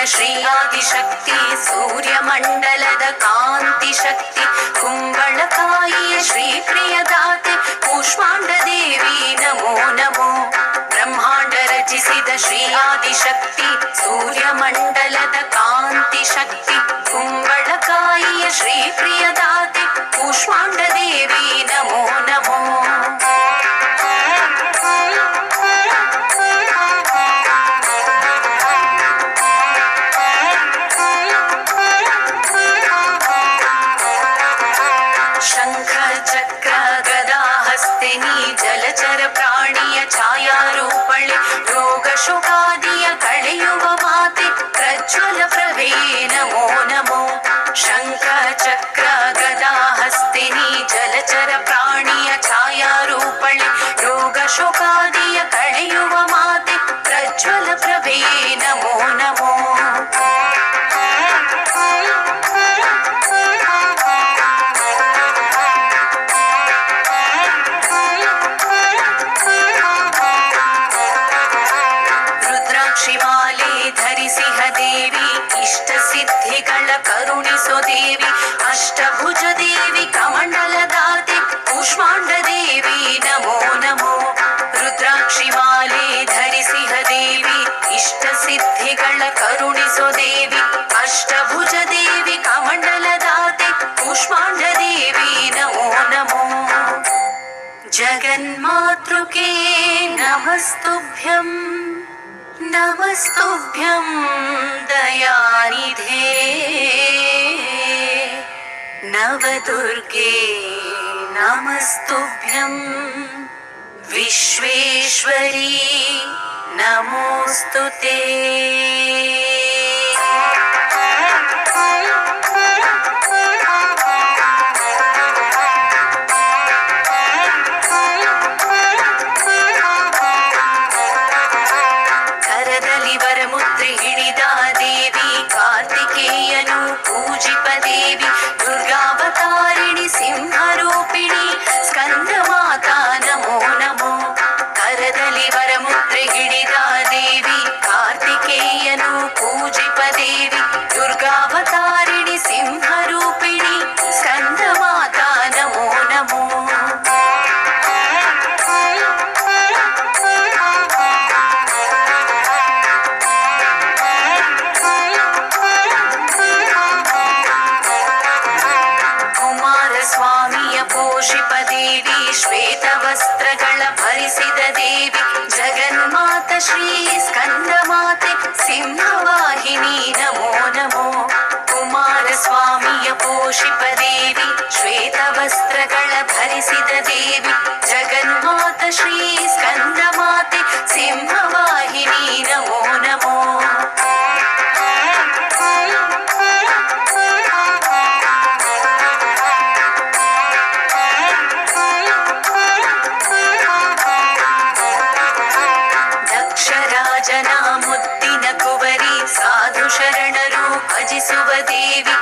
ಆದಿಶಕ್ತಿ ಸೂರ್ಯಮಂಡಲದ ಕಾಂತಿ ಶಕ್ತಿ ಕುಂಬಳಕಾಯಿಯ ಶ್ರೀಪ್ರಿಯದಾತೆ ಕೂಷ್ಮಾಂಡ ದೇವಿ ನಮೋ ನಮೋ. ಬ್ರಹ್ಮಾಂಡ ರಚಿಸಿದ ಶ್ರೀ ಆದಿಶಕ್ತಿ ಸೂರ್ಯಮಂಡಲದ ಕಾಂತಿ ಶಕ್ತಿ ಕುಂಬಳಕಾಯಿಯ ಶ್ರೀಪ್ರಿಯದಾತೆ ರೋಗ ಶೋಕಾದಿಯ ಕಳೆಯುವ ಮಾತೆ ಪ್ರಜ್ವಲ ಪ್ರಭೇ ನಮೋ ನಮೋ ರುದ್ರಾಕ್ಷಿ ಮಾಲೆ ಧರಿಸಿಹ ದೇವಿ ಇಷ್ಟ ಸಿದ್ಧಿಗಳ ಕರುಣಿಸೋ ದೇವಿ ಅಷ್ಟಭುಜ ದೇವಿ ಕರುಣಿಸೋ ದೇವಿ ಅಷ್ಟಭುಜ ದೇವಿ ಕಮಂಡಲದಾತೆ ಕೂಷ್ಮಾಂಡ ದೇವಿ ನಮೋ ನಮೋ जगन्मातृके नमस्तुभ्यं नमस्तुभ्यं दयानिधे नवदुर्गे नमस्तुभ्यं विश्वेश्वरी नमोऽस्तु ते దుర్గాంబదేవి దుర్గావతారిణి సింహరూపిణి స్కందమాతా నమో నమో. కరదలి వరముద్రగిడి ಪೋಷಿಪ ದೇವಿ ಶ್ವೇತ ವಸ್ತ್ರಗಳ ಭರಿಸಿದ ದೇವಿ. ಜಗನ್ಮಾತ ಶ್ರೀ ಸ್ಕಂದ ಮಾತೆ ಸಿಂಹವಾಹಿನಿ, ನಮೋ ನಮೋ. ಕುಮಾರಸ್ವಾಮಿಯ ಪೋಷಿಪ ದೇವಿ ಶ್ವೇತ ವಸ್ತ್ರಗಳ ಭರಿಸಿದ ದೇವಿ. ಜಗನ್ಮಾತ ಶ್ರೀ ಸ್ಕಂದ ಮಾತೆ ಸಿಂಹ சுபதேவி